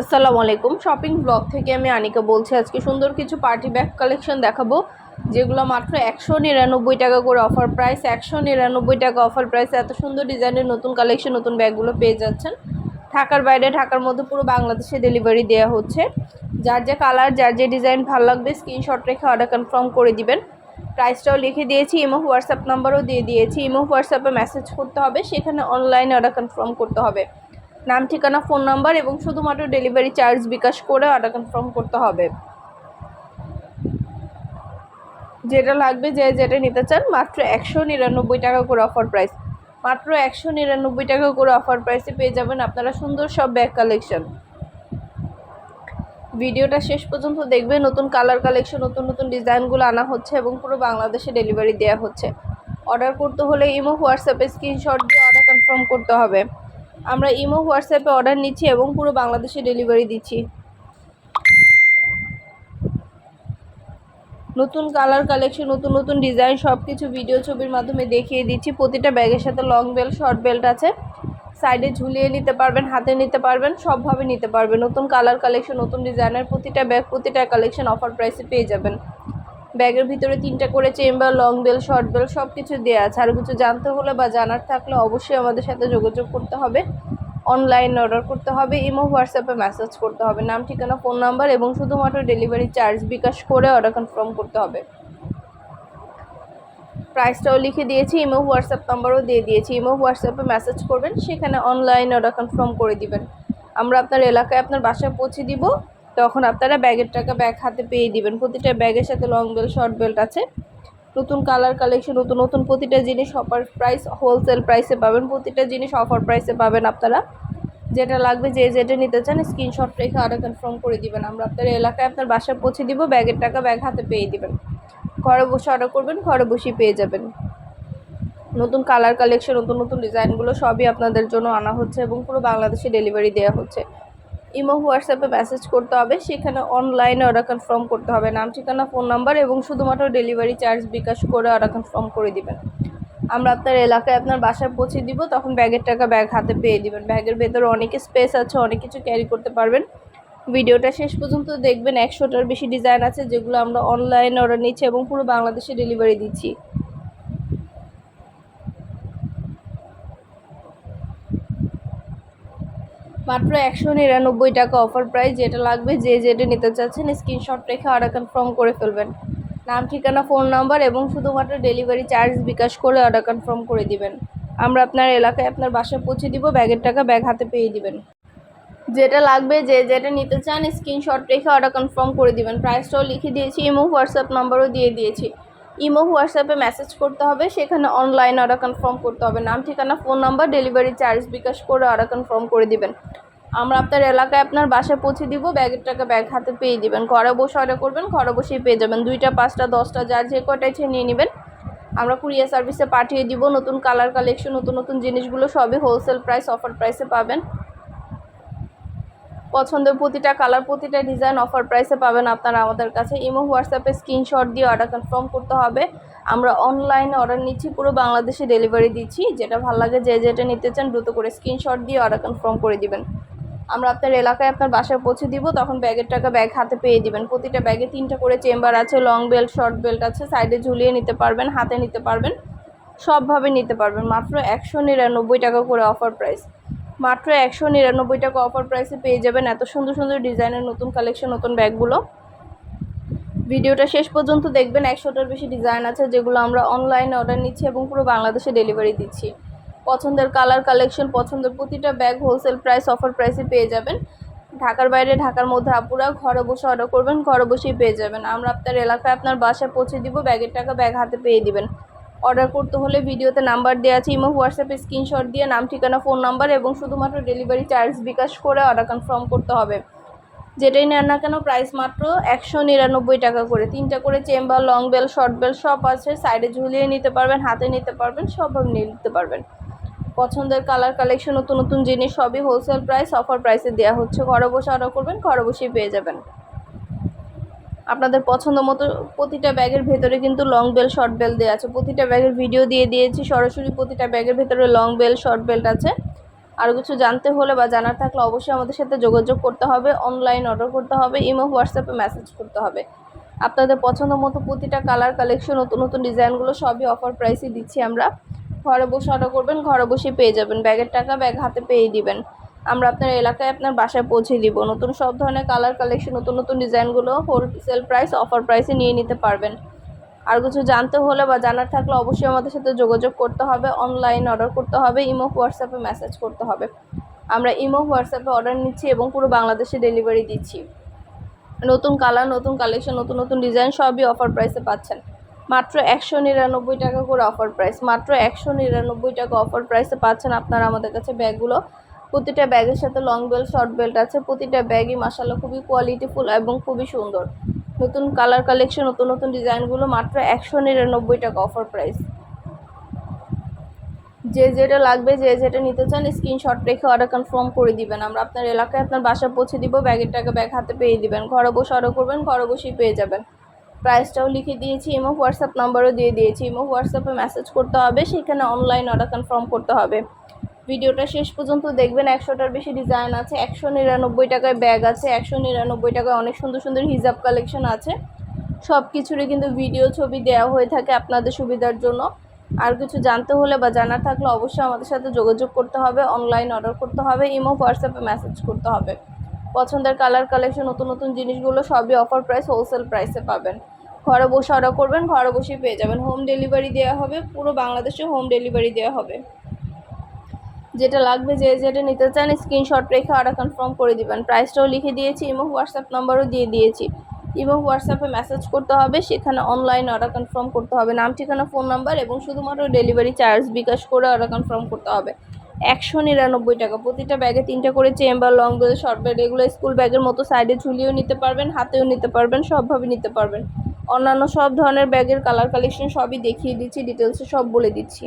আসসালামু আলাইকুম। Shopping blog থেকে আমি আনিকা বলছি, আজকে সুন্দর কিছু পার্টি ব্যাগ কালেকশন দেখাবো, যেগুলো মাত্র একশো নিরানব্বই টাকা করে অফার প্রাইস একশো নিরানব্বই টাকা অফার প্রাইস এত সুন্দর ডিজাইনের নতুন কালেকশন নতুন ব্যাগগুলো পেয়ে যাচ্ছেন। ঢাকার বাইরে, ঢাকার মধ্যে পুরো বাংলাদেশে ডেলিভারি দেওয়া হচ্ছে। যার যে কালার যার যে ডিজাইন ভালো লাগবে স্ক্রিনশট রেখে অর্ডার কনফার্ম করে দিবেন। প্রাইসটাও লিখে দিয়েছি ইমো হোয়াটসঅ্যাপ নাম্বারও দিয়ে দিয়েছি। ইমো হোয়াটসঅ্যাপে মেসেজ করতে হবে, সেখানে অনলাইনে অর্ডার কনফার্ম করতে হবে। নাম, ঠিকানা, ফোন নাম্বার এবং শুধুমাত্র ডেলিভারি চার্জ বিকাশ করে অর্ডার কনফার্ম করতে হবে। যেটা লাগবে যে যেটা নিতে চান, মাত্র একশো নিরানব্বই টাকা করে অফার প্রাইস মাত্র একশো নিরানব্বই টাকা করে অফার প্রাইসে পেয়ে যাবেন আপনারা সুন্দর সব ব্যাগ কালেকশন ভিডিওটা শেষ পর্যন্ত দেখবে নতুন কালার কালেকশন নতুন নতুন ডিজাইনগুলো আনা হচ্ছে এবং পুরো বাংলাদেশে ডেলিভারি দেওয়া হচ্ছে। অর্ডার করতে হলে ইমো, হোয়াটসঅ্যাপে স্ক্রিনশট দিয়ে অর্ডার কনফার্ম করতে হবে। আমরা ইমো, হোয়াটসঅ্যাপে অর্ডার নিচ্ছি এবং পুরো বাংলাদেশে ডেলিভারি দিচ্ছি। নতুন কালার কালেকশন, নতুন নতুন ডিজাইন সব কিছু ভিডিও ছবির মাধ্যমে দেখিয়ে দিচ্ছি। প্রতিটা ব্যাগের সাথে লং বেল্ট, শর্ট বেল্ট আছে। সাইডে ঝুলিয়ে নিতে পারবেন, হাতে নিতে পারবেন, সবভাবে নিতে পারবেন। নতুন কালার কালেকশন, নতুন ডিজাইনের প্রতিটা ব্যাগ, প্রতিটা কালেকশন অফার প্রাইসে পেয়ে যাবেন। ব্যাগের ভিতরে তিনটা করে chamber long belt short belt সব কিছু দেওয়া আছে। আর কিছু জানতে হলে বা জানার থাকলে অবশ্যই আমাদের সাথে যোগাযোগ করতে হবে। অনলাইন অর্ডার করতে হবে, ইমো হোয়াটসঅ্যাপে মেসেজ করতে হবে। নাম, ঠিকানা ফোন নাম্বার এবং শুধুমাত্র ডেলিভারি চার্জ বিকাশ করে অর্ডার কনফার্ম করতে হবে। প্রাইসটাও লিখে দিয়েছি, ইমো হোয়াটসঅ্যাপ নাম্বারও দিয়ে দিয়েছি। ইমো হোয়াটসঅ্যাপে মেসেজ করবেন, সেখানে অনলাইন অর্ডার কনফার্ম করে দিবেন। আমরা আপনার এলাকায় আপনার বাসায় পৌঁছে দিব। তখন আপনারা ব্যাগের টাকা ব্যাগ হাতে পেয়ে দিবেন। প্রতিটা ব্যাগের সাথে লং বেল্ট শর্ট বেল্ট আছে। নতুন কালার কালেকশন নতুন নতুন প্রতিটা জিনিস অফার প্রাইস হোলসেল প্রাইসে পাবেন। প্রতিটা জিনিস অফার প্রাইসে পাবেন আপনারা। যেটা লাগবে যে যেটা নিতে চান স্ক্রিনশট রেখে আরও কনফার্ম করে দিবেন। আমরা আপনার এলাকায় আপনার বাসায় পৌঁছে দিব, ব্যাগের টাকা ব্যাগ হাতে পেয়ে দিবেন। ঘরে বসে অর্ডার করবেন, ঘরে বসেই পেয়ে যাবেন। নতুন কালার কালেকশন নতুন নতুন ডিজাইনগুলো সবই আপনাদের জন্য আনা হচ্ছে এবং পুরো বাংলাদেশে ডেলিভারি দেওয়া হচ্ছে। ইমো, হোয়াটসঅ্যাপে মেসেজ করতে হবে। সেখানে অনলাইনে অর্ডার কনফার্ম করতে হবে। নাম, ঠিকানা ফোন নাম্বার এবং শুধুমাত্র ডেলিভারি চার্জ বিকাশ করে অর্ডার কনফার্ম করে দিবেন। আমরা আপনার এলাকায় আপনার বাসায় পৌঁছে দিব। তখন ব্যাগের টাকা ব্যাগ হাতে পেয়ে দিবেন। ব্যাগের ভেতরে অনেক স্পেস আছে, অনেক কিছু ক্যারি করতে পারবেন। ভিডিওটা শেষ পর্যন্ত দেখবেন। একশোটার বেশি ডিজাইন আছে যেগুলো আমরা অনলাইনে অর্ডার নিচ্ছি এবং পুরো বাংলাদেশে ডেলিভারি দিচ্ছি। মাত্র একশো নিরানব্বই টাকা অফার প্রাইস যেটা লাগবে যে যেটা নিতে চাচ্ছেন স্ক্রিনশট রেখে অর্ডার কনফার্ম করে ফেলবেন। নাম, ঠিকানা ফোন নাম্বার এবং শুধুমাত্র ডেলিভারি চার্জ বিকাশ করে অর্ডার কনফার্ম করে দিবেন। আমরা আপনার এলাকায় আপনার বাসায় পৌঁছে দিব, ব্যাগের টাকা ব্যাগ হাতে পেয়ে দিবেন। যেটা লাগবে যে যেটা নিতে চান স্ক্রিনশট রেখে অর্ডার কনফার্ম করে দিবেন। প্রাইসটাও লিখে দিয়েছি ইমো হোয়াটসঅ্যাপ নাম্বারও দিয়ে দিয়েছি। ইমো হোয়াটসঅ্যাপে মেসেজ করতে হবে, সেখানে অনলাইন অর্ডার কনফার্ম করতে হবে। নাম, ঠিকানা phone number delivery charge bKash করে অর্ডার কনফার্ম করে দিবেন। আমরা আপনার এলাকায় আপনার বাসায় পৌঁছে দিব, ব্যাগের টাকা ব্যাগ হাতে পেয়ে দিবেন। ঘরে বসে অর্ডার করবেন, ঘরে বসেই পেয়ে যাবেন। দুইটা, পাঁচটা, দশটা, যে কটাই ইচ্ছে নিয়ে নেবেন। আমরা কুরিয়ার সার্ভিসে পাঠিয়ে দিব, নতুন কালার কালেকশন, নতুন নতুন জিনিসগুলো সবই হোলসেল প্রাইস অফার প্রাইসে পাবেন। পছন্দের প্রতিটা কালার, প্রতিটা ডিজাইন অফার প্রাইসে পাবেন আপনারা আমাদের কাছে। ইমো, হোয়াটসঅ্যাপে স্ক্রিনশট দিয়ে অর্ডার কনফার্ম করতে হবে। আমরা অনলাইনে অর্ডার নিচ্ছি, পুরো বাংলাদেশে ডেলিভারি দিচ্ছি। যেটা ভালো লাগে যে যেটা নিতে চান দ্রুত করে স্ক্রিনশট দিয়ে অর্ডার কনফার্ম করে দিবেন। আমরা আপনার এলাকায় আপনার বাসায় পৌঁছে দিব, তখন ব্যাগের টাকা ব্যাগ হাতে পেয়ে দিবেন। প্রতিটা ব্যাগে তিনটা করে চেম্বার আছে, লং বেল্ট, শর্ট বেল্ট আছে, সাইডে ঝুলিয়ে নিতে পারবেন, হাতে নিতে পারবেন, সবভাবে নিতে পারবেন। মাত্র একশো নিরানব্বই টাকা করে অফার প্রাইস। মাত্র একশো নিরানব্বই টাকা অফার প্রাইসে পেয়ে যাবেন এত সুন্দর সুন্দর ডিজাইনের নতুন কালেকশন, নতুন ব্যাগগুলো। ভিডিওটা শেষ পর্যন্ত দেখবেন, একশোটার বেশি ডিজাইন আছে যেগুলো আমরা অনলাইনে অর্ডার নিচ্ছি এবং পুরো বাংলাদেশে ডেলিভারি দিচ্ছি। পছন্দের কালার কালেকশন পছন্দের প্রতিটা ব্যাগ হোলসেল প্রাইস অফার প্রাইসে পেয়ে যাবেন। ঢাকার বাইরে, ঢাকার মধ্যে আপুরা ঘরে বসে অর্ডার করবেন, ঘরে বসেই পেয়ে যাবেন। আমরা আপনার এলাকায় আপনার বাসায় পৌঁছে দিব ব্যাগের টাকা ব্যাগ হাতে পেয়ে দিবেন। অর্ডার করতে হলে ভিডিওতে নাম্বার দেওয়া আছে, ইমো, হোয়াটসঅ্যাপে স্ক্রিনশট দিয়ে, নাম, ঠিকানা ফোন নাম্বার এবং শুধুমাত্র ডেলিভারি চার্জ বিকাশ করে অর্ডার কনফার্ম করতে হবে। যেটাই নেন না কেন প্রাইস মাত্র একশো নিরানব্বই টাকা করে। তিনটা করে chamber long belt short belt সব আছে। সাইডে ঝুলিয়ে নিতে পারবেন, হাতে নিতে পারবেন সবভাবে নিয়ে নিতে পারবেন। পছন্দের কালার কালেকশন নতুন নতুন জিনিস সবই হোলসেল প্রাইস অফার প্রাইসে দেওয়া হচ্ছে। ঘরে বসে অর্ডার করবেন, ঘরে বসেই পেয়ে যাবেন। আপনাদের পছন্দ মতো প্রতিটা ব্যাগের ভেতরে কিন্তু লং বেল শর্ট বেল দেওয়া আছে। প্রতিটা ব্যাগের ভিডিও দিয়ে দিয়েছি, সরাসরি প্রতিটা ব্যাগের ভেতরে লং বেল শর্ট বেল্ট আছে। আরও কিছু জানতে হলে বা জানার থাকলে অবশ্যই আমাদের সাথে যোগাযোগ করতে হবে অনলাইন অর্ডার করতে হবে ইমো হোয়াটসঅ্যাপে মেসেজ করতে হবে। আপনাদের পছন্দ মতো প্রতিটা কালার কালেকশন নতুন নতুন ডিজাইনগুলো সবই অফার প্রাইসে দিচ্ছি আমরা। ঘরে বসে অর্ডার করবেন, ঘরে বসে পেয়ে যাবেন। ব্যাগের টাকা ব্যাগ হাতে পেয়ে দিবেন। আমরা আপনার এলাকায় আপনার বাসায় পৌঁছে দিব। নতুন সব ধরনের কালার কালেকশন নতুন নতুন ডিজাইনগুলো হোলসেল প্রাইস অফার প্রাইসে নিয়ে নিতে পারবেন। আর কিছু জানতে হলে বা জানার থাকলে অবশ্যই আমাদের সাথে যোগাযোগ করতে হবে। অনলাইন অর্ডার করতে হবে ইমো হোয়াটসঅ্যাপে মেসেজ করতে হবে। আমরা ইমো হোয়াটসঅ্যাপে অর্ডার নিচ্ছি এবং পুরো বাংলাদেশে ডেলিভারি দিচ্ছি। নতুন কালার নতুন কালেকশন নতুন নতুন ডিজাইন সবই অফার প্রাইসে পাচ্ছেন। মাত্র একশো নিরানব্বই টাকা করে অফার প্রাইস মাত্র একশো নিরানব্বই টাকা অফার প্রাইসে পাচ্ছেন আপনারা আমাদের কাছে ব্যাগগুলো। প্রতিটা ব্যাগের সাথে লং বেল্ট শর্ট বেল্ট আছে। প্রতিটা ব্যাগই মাসাল্লাহ খুবই কোয়ালিটিফুল এবং খুবই সুন্দর। নতুন কালার কালেকশন নতুন নতুন ডিজাইনগুলো মাত্র একশো নিরানব্বই টাকা অফার প্রাইস যে যেটা লাগবে, যে যেটা নিতে চান স্ক্রিনশট রেখে অর্ডার কনফার্ম করে দিবেন। আমরা আপনার এলাকায় আপনার বাসা পৌঁছে দিব, ব্যাগের টাকা ব্যাগ হাতে পেয়ে দিবেন। ঘরে বসে অর্ডার করবেন, ঘরে বসেই পেয়ে যাবেন। প্রাইসটাও লিখে দিয়েছি ইমো হোয়াটসঅ্যাপ নাম্বারও দিয়ে দিয়েছি। ইমো হোয়াটসঅ্যাপে মেসেজ করতে হবে, সেখানে অনলাইন অর্ডার কনফার্ম করতে হবে। ভিডিওটা শেষ পর্যন্ত দেখবেন, একশোটার বেশি ডিজাইন আছে, একশো নিরানব্বই টাকায় ব্যাগ আছে, একশো নিরানব্বই টাকায় অনেক সুন্দর সুন্দর হিজাব কালেকশন আছে। সব কিছুরই কিন্তু ভিডিও ছবি দেওয়া হয়ে থাকে আপনাদের সুবিধার জন্য। আর কিছু জানতে হলে বা জানার থাকলে অবশ্যই আমাদের সাথে যোগাযোগ করতে হবে অনলাইন অর্ডার করতে হবে ইমো হোয়াটসঅ্যাপে মেসেজ করতে হবে। পছন্দের কালার কালেকশন নতুন নতুন জিনিসগুলো সবই অফার প্রাইস হোলসেল প্রাইসে পাবেন। ঘরে বসে অর্ডার করবেন, ঘরে বসেই পেয়ে যাবেন। হোম ডেলিভারি দেওয়া হবে, পুরো বাংলাদেশে হোম ডেলিভারি দেওয়া হবে। যেটা লাগবে যে যেটা নিতে চান স্ক্রিনশট রেখে অর্ডার কনফার্ম করে দিবেন। প্রাইসটাও লিখে দিয়েছি ইমো হোয়াটসঅ্যাপ নাম্বারও দিয়ে দিয়েছি। ইমো হোয়াটসঅ্যাপে মেসেজ করতে হবে, সেখানে অনলাইন অর্ডার কনফার্ম করতে হবে। নাম, ঠিকানা ফোন নাম্বার এবং শুধুমাত্র ডেলিভারি চার্জ বিকাশ করে অর্ডার কনফার্ম করতে হবে। একশো নিরানব্বই টাকা। প্রতিটা ব্যাগে তিনটা করে chamber long belt short belt এগুলো স্কুল ব্যাগের মতো সাইডে ঝুলিয়েও নিতে পারবেন, হাতেও নিতে পারবেন, সবভাবে নিতে পারবেন। অন্যান্য সব ধরনের ব্যাগের কালার কালেকশন সবই দেখিয়ে দিচ্ছি ডিটেলসে সব বলে দিচ্ছি।